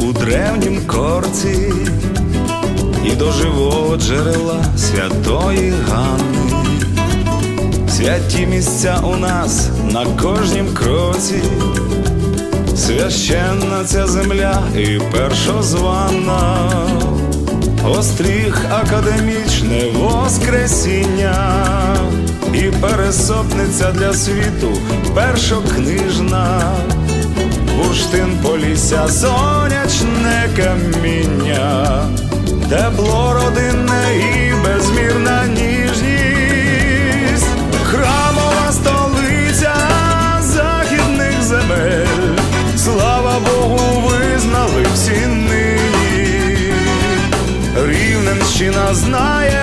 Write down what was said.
у древнім корці і до живого джерела святої Ганни. Святі місця у нас на кожнім кроці, священна ця земля і першозвана, остріг академічне воскресіння, і пересопниця для світу першокнижна, бурштин полісся, сонячне каміння, тепло родинне і безмірна ніжність, храмова столиця західних земель, слава Богу, визнали всі нині, Рівненщина знає.